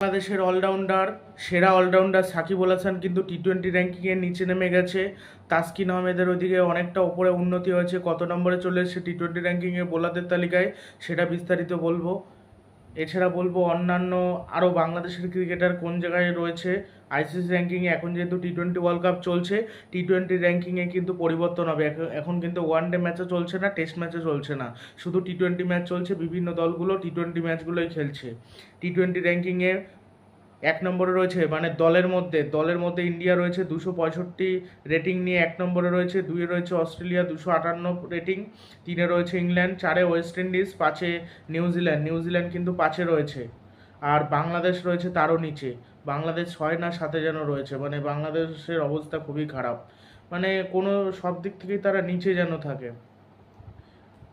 বাংলাদেশের অলরাউন্ডার, সেরা অলরাউন্ডার সাকিব আল হাসান কিন্তু টি টোয়েন্টি র্যাঙ্কিংয়ের নিচে নেমে গেছে। তাসকিন আহমেদের ওদিকে অনেকটা ওপরে উন্নতি হয়েছে। কত নম্বরে চলে এসেছে টি টোয়েন্টি র্যাঙ্কিংয়ে বোলারদের তালিকায়? সেটা বিস্তারিত বলব। এছাড়া বলব অন্যান্য আরও বাংলাদেশের ক্রিকেটার কোন জায়গায় রয়েছে? আইসিসি র্যাঙ্কিংয়ে এখন যেহেতু টি টোয়েন্টি ওয়ার্ল্ড কাপ চলছে টি টোয়েন্টি র্যাঙ্কিংয়ে কিন্তু পরিবর্তন হবে। এখন- কিন্তু ওয়ান ডে ম্যাচও চলছে না টেস্ট ম্যাচও চলছে না। শুধু টি টোয়েন্টি ম্যাচ চলছে, বিভিন্ন দলগুলো টি টোয়েন্টি ম্যাচগুলোই খেলছে। টি টোয়েন্টি র্যাঙ্কিংয়ে এক নম্বরে রয়েছে মানে দলের মধ্যে দলের মধ্যে ইন্ডিয়া রয়েছে দুশো পঁয়ষট্টি রেটিং নিয়ে, এক নম্বরে রয়েছে, দুইয়ে রয়েছে অস্ট্রেলিয়া দুশো আটান্ন রেটিং তিনে রয়েছে ইংল্যান্ড, চারে ওয়েস্ট ইন্ডিজ, পাঁচে নিউজিল্যান্ড নিউজিল্যান্ড কিন্তু পাঁচে রয়েছে। আর বাংলাদেশ রয়েছে তারও নিচে, বাংলাদেশ ছয় না সাথে যেন রয়েছে মানে বাংলাদেশের অবস্থা খুবই খারাপ। মানে কোনো সব দিক থেকেই তারা নিচে যেন থাকে।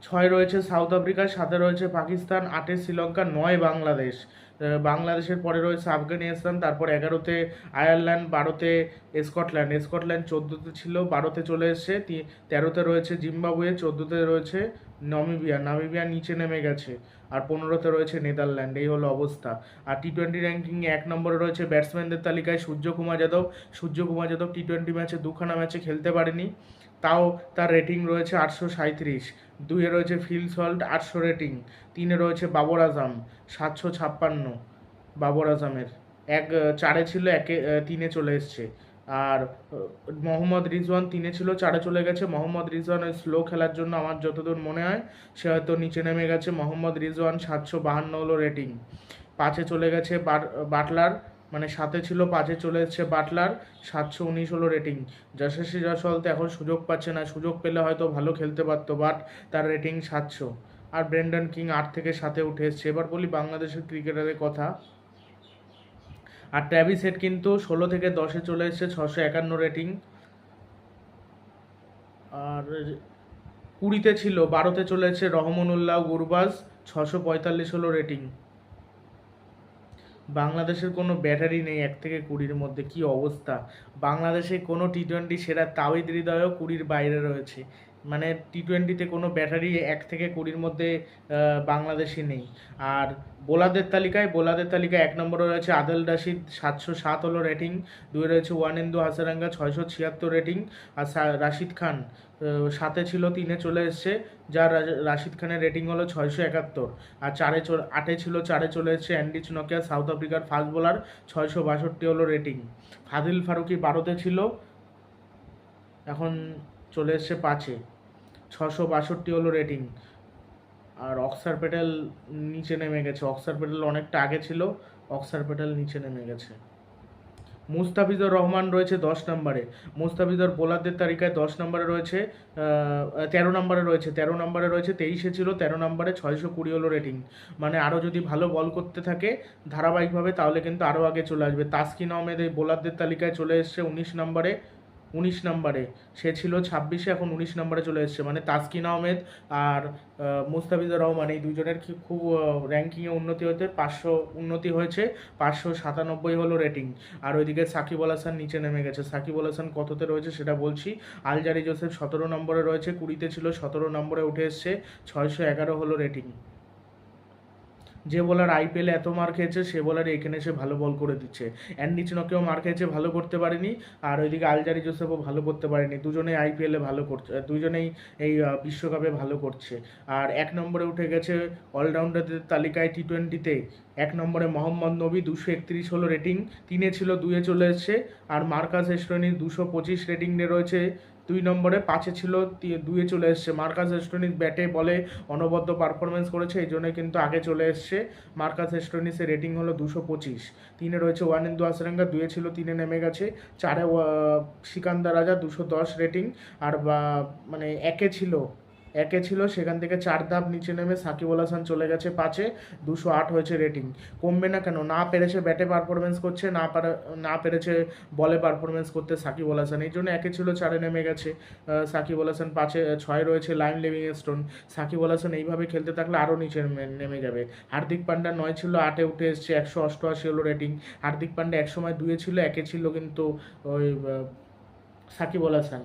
ছয় রয়েছে সাউথ আফ্রিকা সাথে রয়েছে পাকিস্তান, আটে শ্রীলঙ্কা, নয় বাংলাদেশ। বাংলাদেশের পরে রয়েছে আফগানিস্তান, তারপর এগারোতে আয়ারল্যান্ড, বারোতে স্কটল্যান্ড। স্কটল্যান্ড চোদ্দোতে ছিল, বারোতে চলে এসছে তেরোতে রয়েছে জিম্বাবুয়ে, চোদ্দোতে রয়েছে নমিবিয়া। নামিবিয়া নিচে নেমে গেছে, আর পনেরোতে রয়েছে নেদারল্যান্ড। এই হলো অবস্থা। আর টি টোয়েন্টি র্যাঙ্কিংয়ে এক নম্বরে রয়েছে ব্যাটসম্যানদের তালিকায় সূর্যকুমার যাদব। সূর্যকুমার যাদব টি টোয়েন্টি ম্যাচে দুখানা ম্যাচে খেলতে পারেনি। তাও তার রেটিং রয়েছে আটশো সাঁত্রিশ দুইয়ে রয়েছে ফিল সল্ট আটশো রেটিং তিনে রয়েছে বাবর আজম সাতশো ছাপ্পান্ন, বাবর আজমের। এক চারে ছিল একে তিনে চলে এসছে। আর মোহাম্মদ রিজওয়ান তিনে ছিল, চারে চলে গেছে। মোহাম্মদ রিজওয়ান স্লো খেলার জন্য আমার যতদূর মনে হয়, সে হয়তো নিচে নেমে গেছে। মোহাম্মদ রিজওয়ান সাতশো বাহান্ন হলো রেটিং পাঁচে চলে গেছে বাটলার। মানে সাথে ছিল পাঁচে চলে এসছে বাটলার। সাতশো উনিশ হলো রেটিং যশস্বী জয়সওয়াল তো এখন সুযোগ পাচ্ছে না। সুযোগ পেলে হয়তো ভালো খেলতে পারতো বাট তার রেটিং সাতশো। আর ব্রেন্ডন কিং আট থেকে সাতে উঠে এসছে। এবার বলি বাংলাদেশের ক্রিকেটারের কথা। আর ট্র্যাভিস হেড কিন্তু ষোলো থেকে দশে চলে এসেছে ছশো একান্ন রেটিং আর কুড়িতে ছিল, বারোতে চলে এসেছে রহমানুল্লাহ গুরবাজ, ছশো পঁয়তাল্লিশ হলো রেটিং বাংলাদেশের কোনো ব্যাটারি নেই এক থেকে কুড়ির মধ্যে, কি অবস্থা? বাংলাদেশে কোনো টি টোয়েন্টি সেরা তাওহিদ হৃদয়ও কুড়ির বাইরে রয়েছে। মানে টি টোয়েন্টিতে কোনো ব্যাটারি এক থেকে কুড়ির মধ্যে বাংলাদেশি নেই। আর বোলারদের তালিকায় বোলারদের তালিকায় এক নম্বরে রয়েছে আদেল রাশিদ, সাতশো সাত হলো রেটিং দুই রয়েছে ওয়ানেন্দু হাসারাঙ্গা, ছয়শো ছিয়াত্তর রেটিং আর রাশিদ খান সাতে ছিল, তিনে চলে এসছে, যার রাশিদ খানের রেটিং হলো ছয়শো একাত্তর। আর চারে আটে ছিল, চারে চলে এসছে অ্যান্ডিচ নকিয়া, সাউথ আফ্রিকার ফাস্ট বোলার, ছয়শো বাষট্টি হলো রেটিং ফাদিল ফারুকি বারোতে ছিল, এখন চলে এসছে পাঁচে। ছশো বাষট্টি হলো রেটিং আর অক্সার প্যাটেল নিচে নেমে গেছে। অক্সার প্যাটেল অনেকটা আগে ছিল, অক্সার প্যাটেল নিচে নেমে গেছে। মুস্তাফিজুর রহমান রয়েছে দশ নম্বরে। মুস্তাফিজুর বোলারদের তালিকায় দশ নম্বরে রয়েছে তেরো নম্বরে রয়েছে। তেরো নম্বরে রয়েছে তেইশে ছিল, তেরো নম্বরে ছয়শো কুড়ি হলো রেটিং মানে আরও যদি ভালো বল করতে থাকে ধারাবাহিকভাবে, তাহলে কিন্তু আরও আগে চলে আসবে। তাসকিন আহমেদ এই বোলারদের তালিকায় চলে এসছে উনিশ নম্বরে উনিশ নম্বরে। সে ছিল ছাব্বিশে, এখন উনিশ নম্বরে চলে এসছে। মানে তাসকিন আহমেদ আর মুস্তাফিজুর রহমান এই দুজনের কি খুব র্যাঙ্কিংয়ে উন্নতি হতে, পাঁচশো উন্নতি হয়েছে, পাঁচশো সাতানব্বই হলো রেটিং আর ওইদিকে সাকিব আল হাসান নিচে নেমে গেছে। সাকিব আল হাসান কততে রয়েছে সেটা বলছি। আলজারি জোসেফ সতেরো নম্বরে রয়েছে, কুড়িতে ছিল সতেরো নম্বরে উঠে এসছে, ছয়শো এগারো হলো রেটিং যে বোলার আইপিএলে এত মার খেয়েছে, সে বোলার এখানে এসে ভালো বল করে দিচ্ছে। অ্যান্ডি চিনকেও মার খেয়েছে, ভালো করতে পারেনি। আর ওইদিকে আলজারি জোসেফও ভালো করতে পারেনি। দুজনেই আইপিএলে ভালো করছে দুজনেই এই বিশ্বকাপে ভালো করছে। আর এক নম্বরে উঠে গেছে অলরাউন্ডারদের তালিকায় টি টোয়েন্টিতে এক নম্বরে মোহাম্মদ নবী দুশো একত্রিশ হলো রেটিং তিনে ছিল, দুয়ে চলে এসছে। আর মার্কাস এস্টোনি দুশো পঁচিশ রেটিং নিয়ে রয়েছে। দুই নম্বরে পাঁচে ছিল দুয়ে চলে এসছে। মার্কাস এস্টোনিস ব্যাটে বলে অনবদ্য পারফরমেন্স করেছে, এই জন্য কিন্তু আগে চলে এসছে। মার্কাস এস্টোনিসের রেটিং হলো দুশো পঁচিশ। তিনে রয়েছে ওয়ানেন্দু আসরাঙ্গা দুয়ে ছিল তিনে নেমে গেছে। চারে সিকান্দা রাজা, দুশো দশ রেটিং। আর মানে একে ছিল একে ছিল সেখান থেকে চার ধাপ নিচে নেমে সাকিব আল হাসান চলে গেছে পাঁচে। দুশো আট হয়েছে রেটিং কমবে না কেন? না পেরেছে ব্যাটে পারফরমেন্স করছে না পারে না পেরেছে বলে পারফরমেন্স করতে সাকিব আল হাসান। এই জন্য একে ছিল চারে নেমে গেছে। আহ, সাকিব আল হাসান পাঁচে ছয় রয়েছে Liam Livingstone Shakib Al Hasan এইভাবে খেলতে থাকলে আরও নিচে নেমে- যাবে। হার্দিক পান্ডা নয় ছিল আটে উঠে এসছে একশো অষ্টআশি হলো রেটিং হার্দিক পান্ডা এক সময় দুয়ে ছিল একে ছিল কিন্তু ওই আহ, সাকিব হাসান।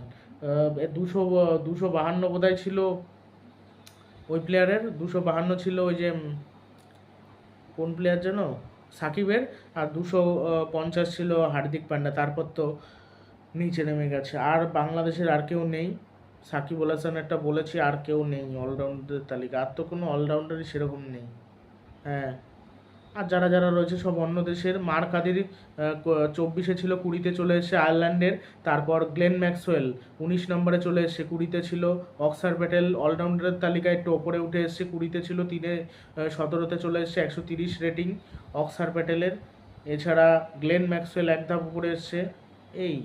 দুশো দুশো বাহান্ন বোধহয় ছিল ওই প্লেয়ারের দুশো বাহান্ন ছিল ওই যে কোন প্লেয়ার যেন? সাকিবের, আর দুশো পঞ্চাশ ছিল হার্দিক পান্ডা, তারপর তো নিচে নেমে গেছে। আর বাংলাদেশের আর কেউ নেই। সাকিব আল হাসান একটা বলেছি, আর কেউ নেই অলরাউন্ডারের তালিকা। আর তো কোনো অলরাউন্ডারই সেরকম নেই। হ্যাঁ। আর যারা যারা রয়েছে সব অন্য দেশের মার কাদির চব্বিশে ছিল, কুড়িতে চলে এসেছে আয়ারল্যান্ডের, তারপর গ্লেন ম্যাক্সওয়েল, উনিশ নম্বরে চলে এসেছে কুড়িতে ছিল, অক্সার প্যাটেল, অলরাউন্ডারের তালিকায় একটু ওপরে উঠে এসেছে কুড়িতে ছিল, তিনে সতেরোতে চলে এসেছে একশো তিরিশ রেটিং, অক্সার প্যাটেলের, এছাড়া গ্লেন ম্যাক্সওয়েল এক ধাপ উপরে এসছে, এই।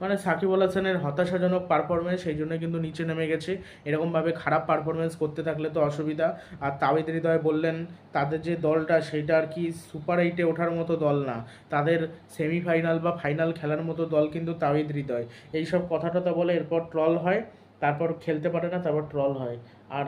মানে সাকিব আল হাসানের হতাশাজনক পারফরমেন্স সেই জন্য কিন্তু নিচে নেমে গেছে। এরকমভাবে খারাপ পারফরমেন্স করতে থাকলে তো অসুবিধা। আর তাবিদ হৃদয় বললেন, তাদের যে দলটা সেটা আর কি সুপার এইটে ওঠার মতো দল না। তাদের সেমিফাইনাল বা ফাইনাল খেলার মতো দল কিন্তু তাবিদ হৃদয়। এইসব কথা টথা বলে এরপর ট্রল হয়। তারপর খেলতে পারে না, তারপর ট্রল হয়। আর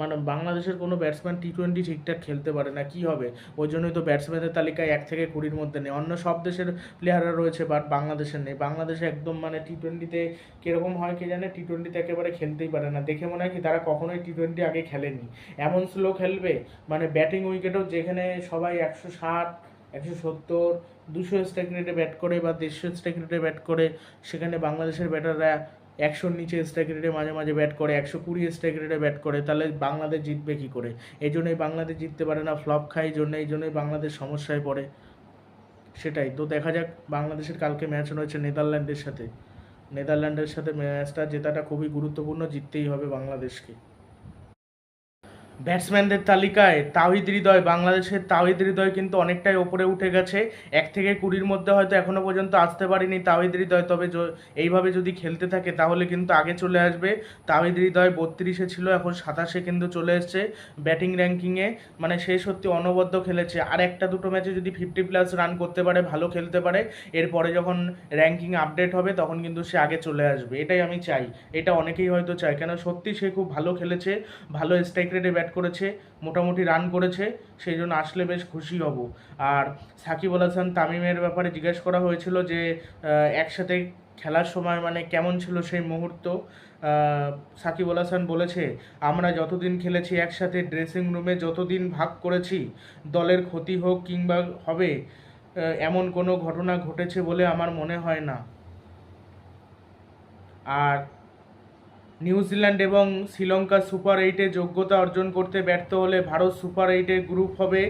মানে বাংলাদেশের কোনো ব্যাটসম্যান টি টোয়েন্টি ঠিকঠাক খেলতে পারে না, কি হবে? ওই জন্যই তো ব্যাটসম্যানের তালিকায় এক থেকে কুড়ির মধ্যে নেই। অন্য সব দেশের প্লেয়াররা রয়েছে বাট বাংলাদেশের নেই। বাংলাদেশে একদম মানে টি টোয়েন্টিতে কীরকম হয় কে জানে? টি টোয়েন্টিতে একেবারে খেলতেই পারে না। দেখে মনে হয় কি তারা কখনোই টি টোয়েন্টি আগে খেলেনি। এমন স্লো খেলবে মানে ব্যাটিং উইকেটও যেখানে সবাই একশো ষাট, একশো সত্তর, দুশো স্ট্রাইক রেটে ব্যাট করে বা দেড়শো স্ট্রাইক রেটে ব্যাট করে, সেখানে বাংলাদেশের ব্যাটাররা একশোর নিচে স্ট্রাইক রেটে মাঝে মাঝে ব্যাট করে, একশো কুড়ি স্ট্রাইক রেটে ব্যাট করে, তাহলে বাংলাদেশ জিতবে কী করে? এই জন্যই বাংলাদেশ জিততে পারে না ফ্লপ খায়, এই জন্য এই জন্যই বাংলাদেশ সমস্যায় পড়ে। সেটাই, তো দেখা যাক, বাংলাদেশের কালকে ম্যাচ রয়েছে নেদারল্যান্ডের সাথে। নেদারল্যান্ডের সাথে ম্যাচটা জেতাটা খুবই গুরুত্বপূর্ণ, জিততেই হবে বাংলাদেশকে। ব্যাটসম্যানদের তালিকায় তাওহিদ হৃদয়, বাংলাদেশের তাওহিদ হৃদয় কিন্তু অনেকটাই ওপরে উঠে গেছে। এক থেকে কুড়ির মধ্যে হয়তো এখনও পর্যন্ত আসতে পারেনি তাওহিদ হৃদয়, তবে এইভাবে যদি খেলতে থাকে তাহলে কিন্তু আগে চলে আসবে। তাওহিদ হৃদয় বত্রিশে ছিল, এখন সাতাশে কিন্তু চলে এসছে ব্যাটিং র্যাঙ্কিংয়ে। মানে সে সত্যি অনবদ্য খেলেছে। আর একটা দুটো ম্যাচে যদি ফিফটি প্লাস রান করতে পারে, ভালো খেলতে পারে, এরপরে যখন র্যাঙ্কিং আপডেট হবে তখন কিন্তু সে আগে চলে আসবে। এটাই আমি চাই। এটা অনেকেই হয়তো চায়। কেন সত্যি সে খুব ভালো খেলেছে, ভালো স্ট্রাইক রেটে ব্যাট করেছে, মোটামুটি রান করেছে, সেই জন্য আসলে বেশ খুশি হব। আর সাকিব আল হাসান তামিমের ব্যাপারে জিজ্ঞেস করা হয়েছিল যে একসাথে খেলার সময় মানে কেমন ছিল সেই মুহূর্ত। সাকিব আল হাসান বলেছে, আমরা যতদিন খেলেছি একসাথে ড্রেসিং রুমে যতদিন ভাগ করেছি, দলের ক্ষতি হোক কিংবা হবে এমন কোনো ঘটনা ঘটেছে বলে আমার মনে হয় না। আর নিউজিল্যান্ড এবং শ্রীলঙ্কা সুপার এইটে যোগ্যতা অর্জন করতে ব্যর্থ হলে ভারত সুপার এইটের গ্রুপ হবে।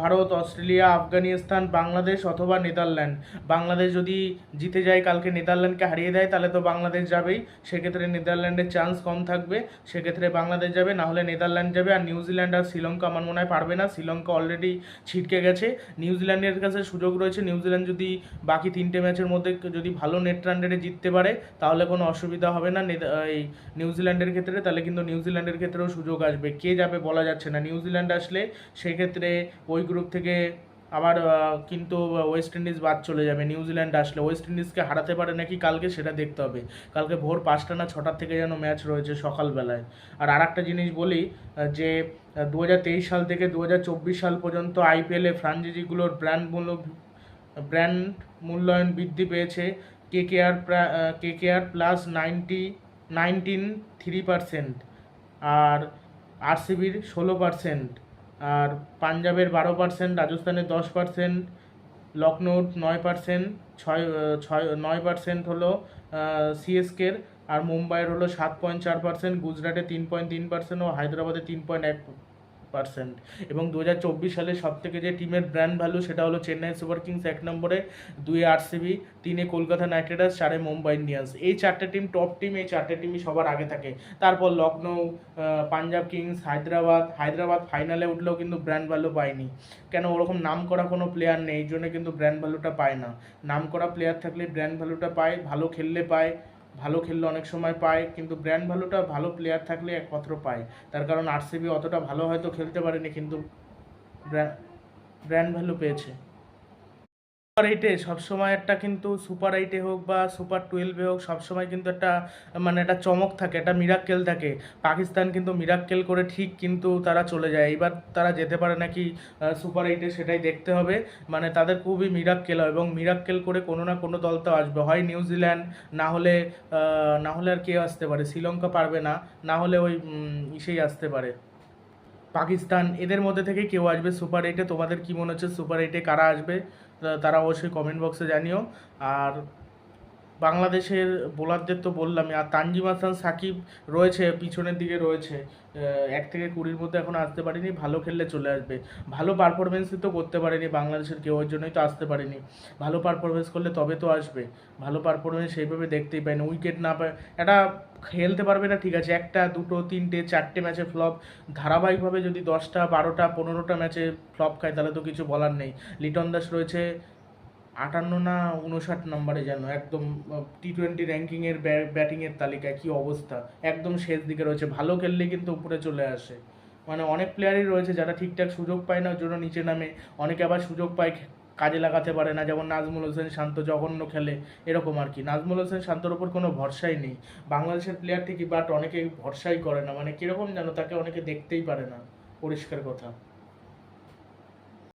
ভারত, অস্ট্রেলিয়া, আফগানিস্তান, বাংলাদেশ অথবা নেদারল্যান্ড। বাংলাদেশ যদি জিতে যায়, কালকে নেদারল্যান্ডকে হারিয়ে দেয়, তাহলে তো বাংলাদেশ যাবেই। সেক্ষেত্রে নেদারল্যান্ডের চান্স কম থাকবে। সেক্ষেত্রে বাংলাদেশ যাবে, না হলে নেদারল্যান্ড যাবে। আর নিউজিল্যান্ড আর শ্রীলঙ্কা আমার মনে হয় পারবে না। শ্রীলঙ্কা অলরেডি ছিটকে গেছে। নিউজিল্যান্ডের কাছে সুযোগ রয়েছে। নিউজিল্যান্ড যদি বাকি তিনটে ম্যাচের মধ্যে যদি ভালো নেট রান রেটে জিততে পারে, তাহলে কোনো অসুবিধা হবে না। এই নিউজিল্যান্ডের ক্ষেত্রে, তাহলে কিন্তু নিউজিল্যান্ডের ক্ষেত্রেও সুযোগ আসবে। কে যাবে বলা যাচ্ছে না। নিউজিল্যান্ড আসলে সেক্ষেত্রে ওই গ্রুপ থেকে আবার কিন্তু ওয়েস্ট ইন্ডিজ বাদ চলে যাবে নিউজিল্যান্ড আসলে। ওয়েস্ট ইন্ডিজকে হারাতে পারে নাকি কালকে সেটা দেখতে হবে। কালকে ভোর পাঁচটা না ছটার থেকে যেন ম্যাচ রয়েছে সকালবেলায়। আর আরেকটা জিনিস বলি যে দু সাল থেকে দু সাল পর্যন্ত আইপিএলে ফ্রাঞ্চাইজিগুলোর ব্র্যান্ড মূল্য ব্র্যান্ড মূল্যায়ন বৃদ্ধি পেয়েছে। K K R K K R plus ninety nineteen three percent আর আরসিবির ষোলো পারসেন্ট আর পাঞ্জাবের বারো পার্সেন্ট, রাজস্থানের দশ পার্সেন্ট, লখনৌর নয় পার্সেন্ট, ছয় ছয়, নয় পার্সেন্ট হলো সিএসকের আর মুম্বাইয়ের হলো সাত পয়েন্ট চার পার্সেন্ট, গুজরাটে তিন পয়েন্ট তিন পার্সেন্ট ও হায়দ্রাবাদে তিন পয়েন্ট এক পার্সেন্ট। এবং দু হাজার চব্বিশ সালে সব থেকে যে টিমের ব্র্যান্ড ভ্যালু সেটা হলো চেন্নাই সুপার কিংস এক নম্বরে, দুই আরসিবি, তিনে কলকাতা নাইট রাইডার্স, চারে মুম্বাই ইন্ডিয়ান্স। এই চারটে টিম টপ টিম, এই চারটে টিমই সবার আগে থাকে। তারপর লখনৌ পাঞ্জাব কিংস, হায়দ্রাবাদ হায়দ্রাবাদ ফাইনালে উঠলেও কিন্তু ব্র্যান্ড ভ্যালু পায়নি। কেন ওরকম নাম করা কোনো প্লেয়ার নেই, এই জন্য কিন্তু ব্র্যান্ড ভ্যালুটা পায় না। নাম করা প্লেয়ার থাকলে ব্র্যান্ড ভ্যালুটা পায়, ভালো খেললে পায় ভালো খেললে অনেক সময় পায়, কিন্তু ব্র্যান্ড ভ্যালুটা ভালো প্লেয়ার থাকলে একমাত্র পায়। তার কারণ আরসিবি অতটা ভালো হয়তো খেলতে পারেনি, কিন্তু ব্র্যান্ড ভ্যালু পেয়েছে। সুপার এইটে সবসময় একটা কিন্তু সুপার এইটে হোক বা সুপার টুয়েলভে হোক, সবসময় কিন্তু একটা মানে একটা চমক থাকে, একটা মিরাক্কেল থাকে। পাকিস্তান কিন্তু মিরাক্কেল করে ঠিক কিন্তু তারা চলে যায়। এবার তারা যেতে পারে নাকি সুপার এইটে সেটাই দেখতে হবে। মানে তাদের খুবই মিরাক্কেল হয় এবং মিরাক্কেল করে কোনো না কোনো দল তো আসবে। হয় নিউজিল্যান্ড না হলে না হলে আর কে আসতে পারে? শ্রীলঙ্কা পারবে না না হলে ওই ইসেই আসতে পারে। পাকিস্তান, এদের মধ্যে থেকে কেউ আসবে সুপার এইটে তোমাদের কী মনে হচ্ছে সুপার এইটে কারা আসবে? তারা অবশ্যই কমেন্ট বক্সে জানিও। আর বাংলাদেশের বোলারদের তো বললামই, আর তানজিম হাসান, সাকিব রয়েছে, পিছনের দিকে রয়েছে। এক থেকে কুড়ির মধ্যে এখন আসতে পারেনি, ভালো খেললে চলে আসবে। ভালো পারফরমেন্সই তো করতে পারেনি বাংলাদেশের কেউ জন্যই তো আসতে পারেনি। ভালো পারফরমেন্স করলে তবে তো আসবে। ভালো পারফরমেন্স সেইভাবে দেখতেই পাই না উইকেট না পায়। এটা খেলতে পারবে না, ঠিক আছে, একটা, দুটো, তিনটে, চারটে ম্যাচে ফ্লপ ধারাবাহিকভাবে যদি দশটা, বারোটা, পনেরোটা ম্যাচে ফ্লপ খায়, তাহলে তো কিছু বলার নেই। লিটন দাস রয়েছে আটান্ন না উনষাট নম্বরে যেন একদম টি টোয়েন্টি র্যাঙ্কিংয়ের ব্যাটিংয়ের তালিকায় কি অবস্থা? একদম শেষ দিকে রয়েছে। ভালো খেললে কিন্তু উপরে চলে আসে। মানে অনেক প্লেয়ারই রয়েছে যারা ঠিকঠাক সুযোগ পায় না জন্য নিচে নামে। অনেকে আবার সুযোগ পায় কাজে লাগাতে পারে না। যেমন নাজমুল হোসেন শান্ত জঘন্য খেলে, এরকম আর কি। নাজমুল হোসেন শান্তর ওপর কোনো ভরসাই নেই। বাংলাদেশের প্লেয়ার ঠিকই বাট অনেকে ভরসাই করে না। মানে কীরকম যেন তাকে অনেকে দেখতেই পারে না। পরিষ্কার কথা।